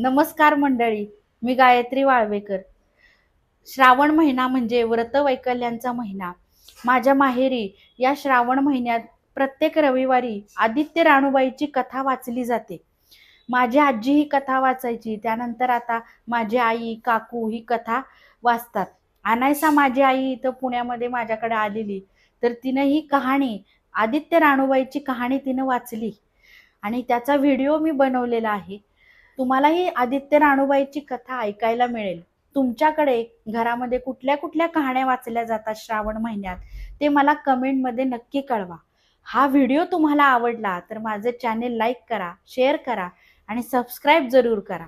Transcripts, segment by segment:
नमस्कार मंडळी मी गायत्री वाळवेकर. श्रावण महिना म्हणजे व्रतवैकल्यांचा महिना. माझ्या माहेरी या श्रावण महिन्यात प्रत्येक रविवारी आदित्य राणूबाईची कथा वाचली जाते. माझी आजी ही कथा वाचायची त्यानंतर आता माझी आई काकू ही कथा वाचतात. अनायसा माझी आई इथं पुण्यामध्ये माझ्याकडे आलेली तर तिनं ही कहाणी आदित्य राणूबाईची कहाणी तिनं वाचली. आणि त्याचा व्हिडिओ मी बनवलेला आहे. तुम्हालाही आदित्य राणूबाईची कथा ऐकायला मिळेल. तुमच्याकडे घरामध्ये कुठल्या कुठल्या कहाण्या वाचल्या जातात श्रावण महिन्यात ते मला कमेंटमध्ये नक्की कळवा. हा व्हिडिओ तुम्हाला आवडला तर माझं चॅनेल लाईक करा शेअर करा आणि सबस्क्राईब जरूर करा.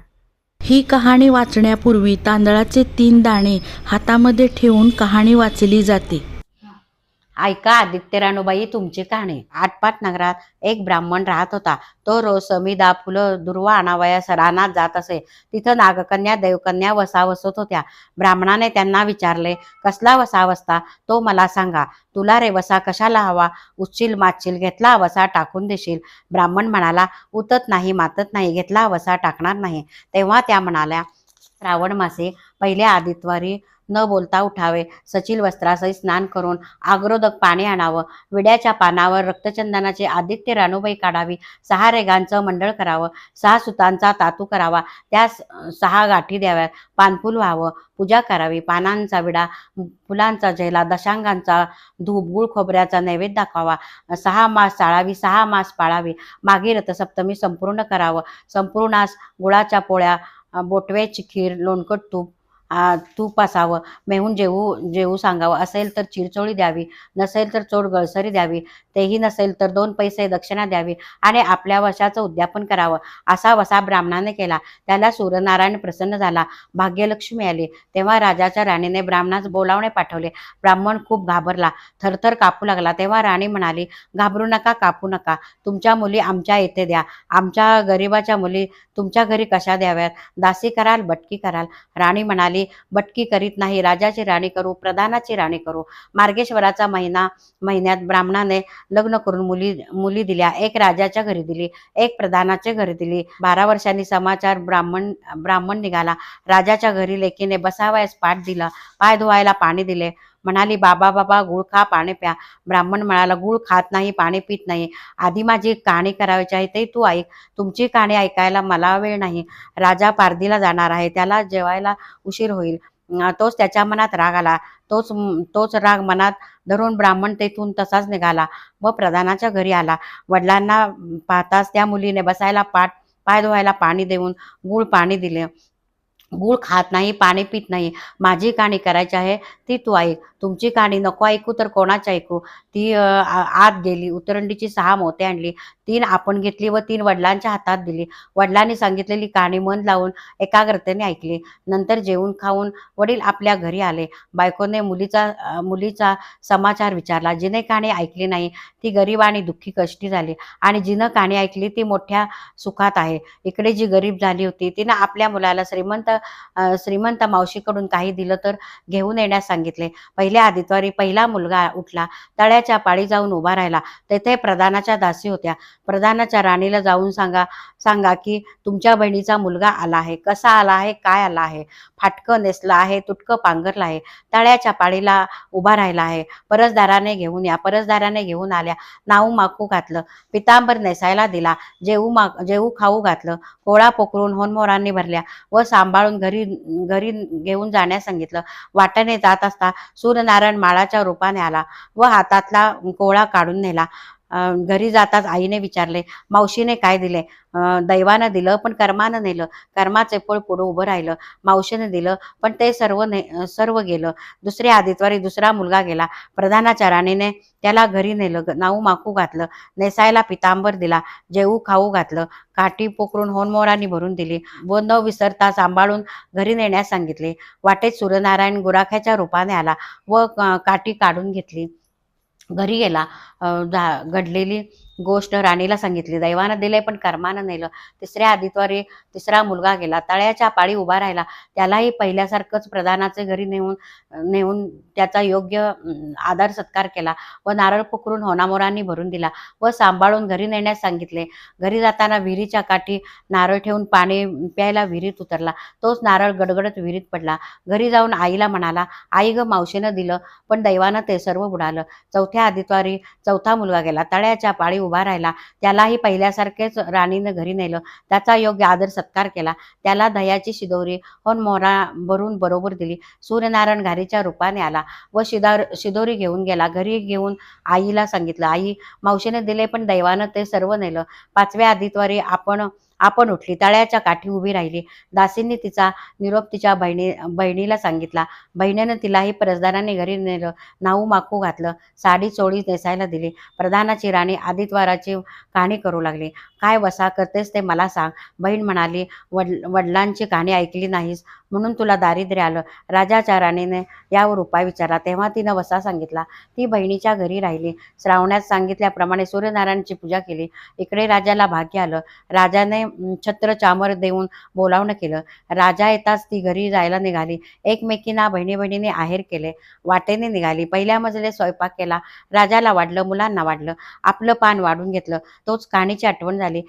ही कहाणी वाचण्यापूर्वी तांदळाचे तीन दाणे हातामध्ये ठेवून कहाणी वाचली जाते. ऐका आदित्य राणूबाई तुमची कहाणी. आटपाट नगरात एक ब्राह्मण राहत होता. तो रोज समिदा फुलं दुर्वा आणावयास रानात जात असे. तिथं नागकन्या देवकन्या वसा वसत होत्या. ब्राह्मणाने त्यांना विचारले कसला वसा वसता तो मला सांगा. तुला रे वसा कशाला हवा? उच्चिल माचील घेतला वसा टाकून देशील. ब्राह्मण म्हणाला उतत नाही मातत नाही घेतला वसा टाकणार नाही. तेव्हा त्या म्हणाल्या श्रावण मासे पहिल्या आदित्यवारी न बोलता उठावे. सचिल वस्त्रासहित स्नान करून आग्रोदक पाणी आणावं. विड्याच्या पानावर रक्तचंदनाचे आदित्य राणूबाई काढावी. सहा रेगांचं मंडळ करावं. सहा सुतांचा तातू करावा. त्यास सहा गाठी द्याव्यात. पानफुल व्हावं. पूजा करावी. पानांचा विडा फुलांचा झेला दशांगांचा धूप गुळ खोबऱ्याचा नैवेद्य दाखवावा. सहा मास चाळावी सहा मास पाळावी. मागे रथसप्तमी संपूर्ण करावं. संपूर्णास गुळाच्या पोळ्या बोटव्याची खीर लोणकट तूप तूप असावं मेहून जेवू जेवू सांगावं असेल तर चिरचोळी द्यावी नसेल तर चोड गळसरी द्यावी तेही नसेल तर दोन पैसे दक्षिणा द्यावी आणि आपल्या वशाचं उद्यापन करावं असा वसा ब्राह्मणाने केला. त्याला सूर्यनारायण प्रसन्न झाला. भाग्यलक्ष्मी आली. तेव्हा राजाच्या राणीने ब्राह्मणास बोलावणे पाठवले. ब्राह्मण खूप घाबरला. थरथर कापू लागला. तेव्हा राणी म्हणाली घाबरू नका कापू नका. तुमच्या मुली आमच्या येथे द्या. आमच्या गरिबाच्या मुली तुमच्या घरी कशा द्याव्यात? दासी कराल बटकी कराल. राणी म्हणाली बटकी करीत नाही. राजाची राणी करू प्रधानाची राणी करू. मार्गेश्वराचा महिना महिन्यात ब्राह्मणाने लग्न करून मुली मुली दिल्या. एक राजाच्या घरी दिली एक प्रधानाच्या घरी दिली. बारा वर्षांनी समाचार ब्राह्मण ब्राह्मण निघाला. राजाच्या घरी लेकीने बसावयास पाठ दिला. पाय धुवायला पाणी दिले. म्हणाली बाबा बाबा गुळ खा पाणी प्या. ब्राह्मण म्हणाला गुळ खात नाही पाणी पित नाही. आधी माझी कहाणी करायची आहे ते तू ऐक. तुमची कहाणी ऐकायला मला वेळ नाही. राजा पारधीला जाणार आहे. त्याला जेवायला उशीर होईल. तोच त्याच्या मनात राग आला. तोच तोच राग मनात धरून ब्राह्मण तेथून तसाच निघाला व प्रधानाच्या घरी आला. वडिलांना पाहताच त्या मुलीने बसायला पाठ पाय धुवायला पाणी देऊन गुळ पाणी दिले. गुळ खात नाही पाणी पित नाही. माझी कहाणी करायची आहे ती तू ऐक. तुमची कहाणी नको ऐकू तर कोणाची ऐकू? ती आत गेली उतरंडीची सहा मोते आणली तीन आपण घेतली व तीन वडिलांच्या हातात दिली. वडिलांनी सांगितलेली कहाणी मन लावून एकाग्रतेने ऐकली. नंतर जेवून खाऊन वडील आपल्या घरी आले. बायकोने मुलीचा मुलीचा समाचार विचारला. जिने कहाणी ऐकली नाही ती गरीब आणि दुःखी कष्टी झाली. आणि जिनं कहाणी ऐकली ती मोठ्या सुखात आहे. इकडे जी गरीब झाली होती तिनं आपल्या मुलाला श्रीमंत श्रीमंत मावशीकडून काही दिलं तर घेऊन येण्यास सांगितले. पहिल्या आदित्यवारी पहिला मुलगा उठला तळ्याच्या पाळी जाऊन उभा राहिला. तेथे प्रधानाच्या दासी होत्या. प्रधानाच्या राणीला जाऊन सांगा सांगा की तुमच्या बहिणीचा मुलगा आला आहे. कसा आला आहे? काय आला आहे? फाटकं नेसलं आहे तुटकं पांघरलं आहे तळ्याच्या पाळीला उभा राहिला आहे. परसदाराने घेऊन या परसदाराने घेऊन आल्या. नाऊ माकू घातलं. पितांबर नेसायला दिला. जेऊ मा जेऊ खाऊ घातलं. कोळा पोखरून होनमोरांनी भरल्या व सांभाळून घरी घरी घेऊन जाण्यास सांगितलं. वाटाने जात असता नारायण माळाच्या रूपाने आला व हातातला कोळा काढून नेला. घरी जाताच आईने विचारले मावशीने काय दिले? दैवानं दिलं पण कर्मानं नेलं. कर्माचे फळ पुढं उभं राहिलं. मावशीने दिलं पण ते सर्व ने सर्व गेलं. दुसऱ्या आदित्यवारी दुसरा मुलगा गेला. प्रधानाच्या राणीने त्याला घरी नेलं नाऊ माकू घातलं. नेसायला पितांबर दिला जेऊ खाऊ घातलं. काठी पोखरून होनमोरांनी भरून दिली. व न विसरता सांभाळून घरी नेण्यास सांगितले. वाटेत सूर्यनारायण गुराख्याच्या रूपाने आला व काठी काढून घेतली. घरी गेला जा घडलेली गोष्ट राणीला सांगितली. दैवानं दिले पण कर्मानं नेलं. तिसऱ्या आदित्वारी तिसरा मुलगा गेला. तळ्याच्या पाळी उभा राहिला. त्यालाही पहिल्यासारखंच प्रधानाचे घरी नेऊन नेऊन त्याचा योग्य आदर सत्कार केला व नारळ पुकरून होनामोरांनी भरून दिला व सांभाळून घरी नेण्यास सांगितले. घरी जाताना विहिरीच्या काठी नारळ ठेवून पाणी प्यायला विहिरीत उतरला. तोच नारळ गडगडत विहिरीत पडला. घरी जाऊन आईला म्हणाला आई ग मावशीनं दिलं पण दैवानं ते सर्व बुडालं. चौथ्या आदित्वारी चौथा मुलगा गेला. तळ्याच्या पाळी उभा राहिला. त्यालाही पहिल्यासारखेच राणीनं घरी नेलं. त्याचा योग्य आदर सत्कार केला. त्याला दह्याची शिदोरी होन मोहरा भरून बरोबर दिली. सूर्यनारायण घारीच्या रूपाने आला व शिदार शिदोरी घेऊन गेला. घरी घेऊन आईला सांगितलं आई मावशीने दिले पण दैवानं ते सर्व नेलं. पाचव्या आदित्वारी आपण आपण उठली तळ्याच्या काठी उभी राहिली. दासींनी तिचा निरोप तिच्या बहिणी बहिणीला सांगितला. बहिणीनं तिलाही परसदाराने घरी नेलं नाऊ माकू घातलं साडी चोळी नेसायला दिली. प्रधानाची राणी आदित्वाराची कहाणी करू लागली. काय वसा करतेस ते मला सांग. बहीण म्हणाली वड वडिलांची कहाणी ऐकली नाहीस म्हणून तुला दारिद्र्य आलं. राजाच्या राणीने यावर उपाय विचारला. तेव्हा तिनं वसा सांगितला. ती बहिणीच्या घरी राहिली. श्रावणात सांगितल्याप्रमाणे सूर्यनारायणची पूजा केली. इकडे राजाला भाग्य आलं. राजाने छत्र चामर देऊन बोलावणं केलं. राजा येताच ती घरी जायला निघाली. एकमेकींना बहिणी बहिणीने आहेर केले. वाटेने निघाली. पहिल्या मजले स्वयंपाक केला. राजाला वाढलं मुलांना वाढलं. आपलं पान वाढून घेतलं. तोच कहाणीची आठवण झाली.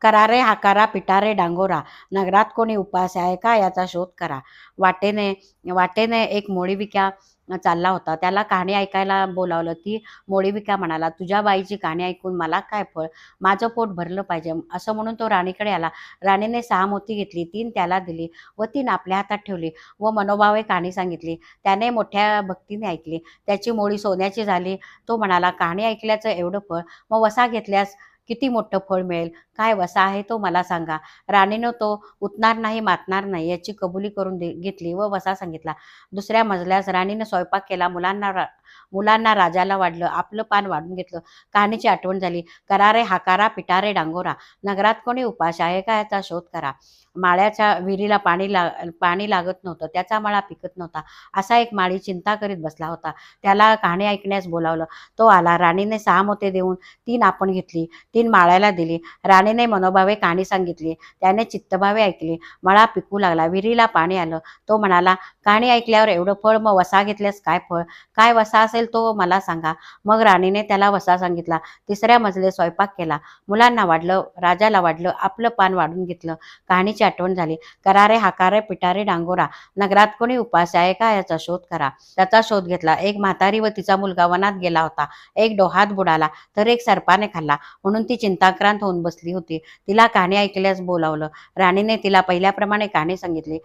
करारे हाकारा पिटारे डांगोरा. नगरात कोणी उपास आहे का याचा शोध करा. वाटेने वाटेने एक मोळीविक्या चालला होता. त्याला कहाणी ऐकायला बोलावलं ती मोळीविका म्हणाला तुझ्या बाईची कहाणी ऐकून मला काय फळ? माझं पोट भरलं पाहिजे. असं म्हणून तो राणीकडे आला. राणीने सहा मोती घेतली तीन त्याला दिली व तीन आपल्या हातात ठेवली व मनोभावे कहाणी सांगितली. त्याने मोठ्या भक्तीने ऐकली. त्याची मोळी सोन्याची झाली. तो म्हणाला कहाणी ऐकल्याचं एवढं फळ? मग वसा घेतल्यास किती मोठं फळ मिळेल? काय वसा आहे तो मला सांगा. राणीनं तो उतणार नाही मातणार नाही याची कबुली करून दे घेतली व वसा सांगितला. दुसऱ्या मजल्यास राणीनं स्वयंपाक केला. मुलांना रा मुलांना राजाला वाढलं. आपलं पान वाढून घेतलं. कहाणीची आठवण झाली. करारे हाकारा पिटारे डांगोरा. नगरात कोणी उपाश आहे का याचा शोध करा. माळ्याच्या विहिरीला पाणी लाग पाणी लागत नव्हतं त्याचा माळा पिकत नव्हता. असा एक माळी चिंता करीत बसला होता. त्याला कहाणी ऐकण्यास बोलावलं. तो आला. राणीने सहा मोते देऊन तीन आपण घेतली. तीन माळ्याला दिली. राणीने मनोभावे कहाणी सांगितली. त्याने चित्तभावे ऐकली. मळा पिकू लागला. विहिरीला पाणी आलं. तो म्हणाला कहाणी ऐकल्यावर एवढं फळ मग वसा घेतल्यास काय फळ? काय वसा असेल तो मला सांगा. मग राणीने त्याला वसा सांगितला. तिसऱ्या मजले स्वयंपाक केला. मुलांना वाढलं राजाला वाढलं आपलं पान वाढून घेतलं. कहाणीच्या आठवण झाली. करारे हाकारे पिटारे डांगोरा. नगरात कोणी उपास आहे का याचा शोध करा. त्याचा शोध घेतला. एक म्हातारी व तिचा मुलगा वनात गेला होता. एक डोहात बुडाला. तर एक सर्पाने खाल्ला. म्हणून ती चिंताक्रांत होऊन बसली होती. तिला कहाणी ऐकल्यास बोलावलं. राणीने तिला पहिल्याप्रमाणे कहाणी सांगितली.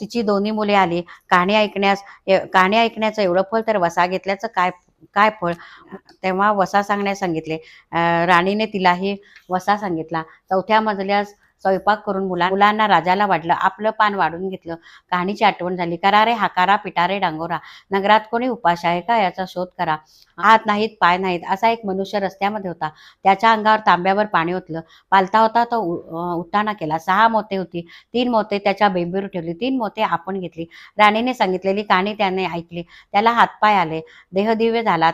तिची दोन्ही मुले आली. कहाणी ऐकण्यास कहाणी ऐकण्याचं एवढं फळ तर वसा घेतल्याचं काय काय फळ? तेव्हा वसा सांगण्यास सांगितले. राणीने तिलाही वसा सांगितला. चौथ्या मजल्यास स्वयंपाक करून मुला मुलांना राजाला वाढलं आपलं पान वाढून घेतलं. कहाणीची आठवण झाली. करारे हाकारा पिटारे डांगोरा. नगरात कोणी उपाश आहे का याचा शोध करा. हात नाहीत पाय नाहीत असा एक मनुष्य रस्त्यामध्ये होता. त्याच्या अंगावर तांब्यावर पाणी ओतलं. पालता होता तो उ- उठाणा केला. सहा मोते होती. तीन मोते त्याच्या बेंबीवर ठेवली. तीन मोते आपण घेतली. राणीने सांगितलेली कहाणी त्याने ऐकली. त्याला हातपाय आले. देहदिव्य झाला.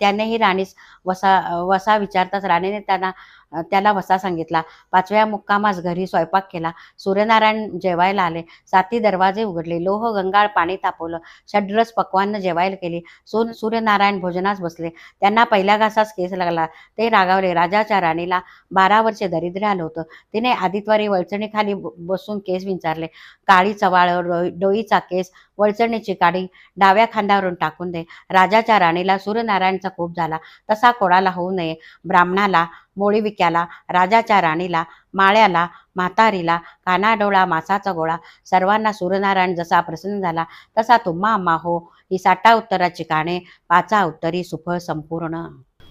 त्यानेही राणीस वसा वसा विचारताच राणीने त्यांना त्याला वसा सांगितला. पाचव्या मुक्कामास घरी स्वयंपाक केला. सूर्यनारायण जेवायला आले. साती दरवाजे उघडले. लोह गंगाळ पाणी तापवलं. षड्रस पक्वान्न जेवायला केली सोन सूर्यनारायण भोजनास बसले. त्यांना पहिल्या घासास केस लागला. ते रागावले. राजाच्या राणीला बारा वर्षे दरिद्र आलं होतं. तिने आदित्वारी वळचणीखाली ब- बसून केस विंचारले. काळी चवाळ डोई- डोईचा केस वळचणीची काडी डाव्या खांद्यावरून टाकून दे. राजाच्या राणीला सूर्यनारायण सूर्यनारायणचा कोप झाला. तसा कोणाला होऊ नये. ब्राह्मणाला मोळीविक्याला राजाच्या राणीला माळ्याला म्हातारीला कानाडोळा मासाचा गोळा सर्वांना सूर्यनारायण जसा प्रसन्न झाला तसा तुम्हा आम्हा हो. ही साठा उत्तराची काणे पाचा उत्तरी सुफळ संपूर्ण.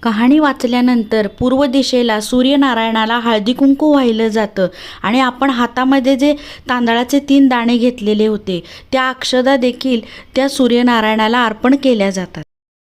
कहाणी वाचल्यानंतर पूर्व दिशेला सूर्यनारायणाला हळदी कुंकू वाहिलं जातं आणि आपण हातामध्ये जे तांदळाचे तीन दाणे घेतलेले होते त्या अक्षदा देखील त्या सूर्यनारायणाला अर्पण केल्या जातात.